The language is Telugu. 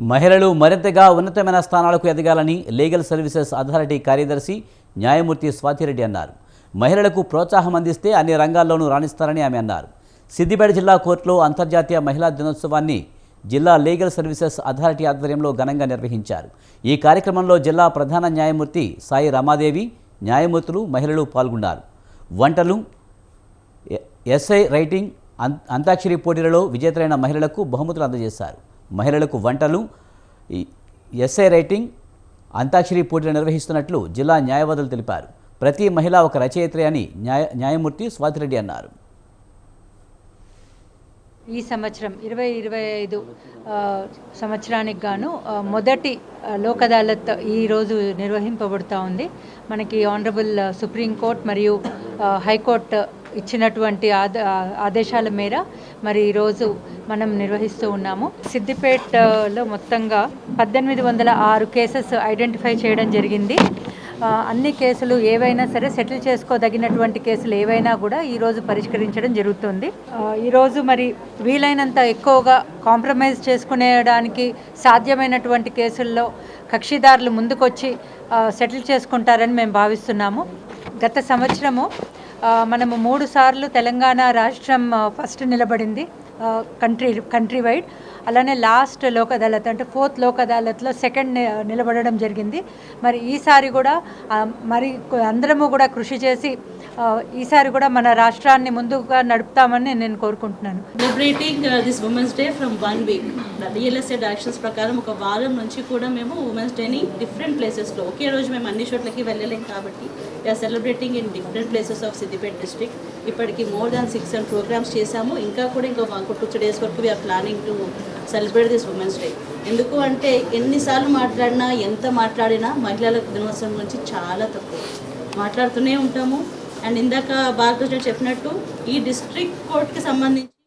మహిళలు మరింతగా ఉన్నతమైన స్థానాలకు ఎదగాలని లీగల్ సర్వీసెస్ అథారిటీ కార్యదర్శి న్యాయమూర్తి స్వాతిరెడ్డి అన్నారు. మహిళలకు ప్రోత్సాహం అందిస్తే అన్ని రంగాల్లోనూ రాణిస్తారని ఆమె అన్నారు. సిద్దిపేట జిల్లా కోర్టులో అంతర్జాతీయ మహిళా దినోత్సవాన్ని జిల్లా లీగల్ సర్వీసెస్ అథారిటీ ఆధ్వర్యంలో ఘనంగా నిర్వహించారు. ఈ కార్యక్రమంలో జిల్లా ప్రధాన న్యాయమూర్తి సాయి రమాదేవి న్యాయమూర్తులు మహిళలు పాల్గొన్నారు. వంటలు ఎస్ఐ రైటింగ్ అం- అంతాక్షరి పోటీలలో విజేతలైన మహిళలకు బహుమతులు అందజేశారు. మహిళలకు వంటలు ఎస్ఐ రైటింగ్ అంతాక్షరి పోటీలు నిర్వహిస్తున్నట్లు జిల్లా న్యాయవాదులు తెలిపారు. ప్రతి మహిళ ఒక రచయిత్రి అని న్యాయ న్యాయమూర్తి స్వాతిరెడ్డి అన్నారు. ఈ సంవత్సరం ఇరవై ఇరవై ఐదు సంవత్సరానికి గాను మొదటి లోక్ అదాలత్ ఈరోజు నిర్వహింపబడుతూ ఉంది. మనకి ఆనరబుల్ సుప్రీంకోర్టు మరియు హైకోర్టు ఇచ్చినటువంటి ఆదేశాల మేర మరి ఈరోజు మనం నిర్వహిస్తూ ఉన్నాము. సిద్దిపేటలో మొత్తంగా పద్దెనిమిది వందల ఆరు కేసెస్ ఐడెంటిఫై చేయడం జరిగింది. అన్ని కేసులు ఏవైనా సరే సెటిల్ చేసుకోదగినటువంటి కేసులు ఏవైనా కూడా ఈరోజు పరిష్కరించడం జరుగుతుంది. ఈరోజు మరి వీలైనంత ఎక్కువగా కాంప్రమైజ్ చేసుకునేయడానికి సాధ్యమైనటువంటి కేసుల్లో కక్షిదారులు ముందుకొచ్చి సెటిల్ చేసుకుంటారని మేము భావిస్తున్నాము. గత సంవత్సరము మనము మూడు సార్లు తెలంగాణ రాష్ట్రం ఫస్ట్ నిలబడింది కంట్రీ కంట్రీ వైడ్ అలానే లాస్ట్ లోక్ అదాలత్ అంటే ఫోర్త్ లోక్ అదాలత్లో సెకండ్ నిలబడడం జరిగింది. మరి ఈసారి కూడా మరి అందరము కూడా కృషి చేసి ఈసారి కూడా మన రాష్ట్రాన్ని ముందుగా నడుపుతామని నేను కోరుకుంటున్నాను. Celebrating this women's day from one week real estate actions ప్రకారం ఒక వారం నుంచి కూడా మేము ఉమెన్స్ డేని డిఫరెంట్ ప్లేసెస్లో ఒకే రోజు మేము అన్ని చోట్లకి వెళ్ళలేం కాబట్టి we are celebrating in different places of Siddipet district ఇప్పటికి more than six and programmes చేశాము. ఇంకా కూడా ఇంకా ఒక టూ త్రీ డేస్ వరకు we are planning to celebrate this women's day ఎందుకు అంటే ఎన్నిసార్లు మాట్లాడినా ఎంత మాట్లాడినా మహిళల దినోత్సవం గురించి చాలా తక్కువ. మాట్లాడుతూనే ఉంటాము. అండ్ ఇందాక బాలకృష్ణ చెప్పినట్టు ఈ డిస్ట్రిక్ట్ కోర్టుకి సంబంధించి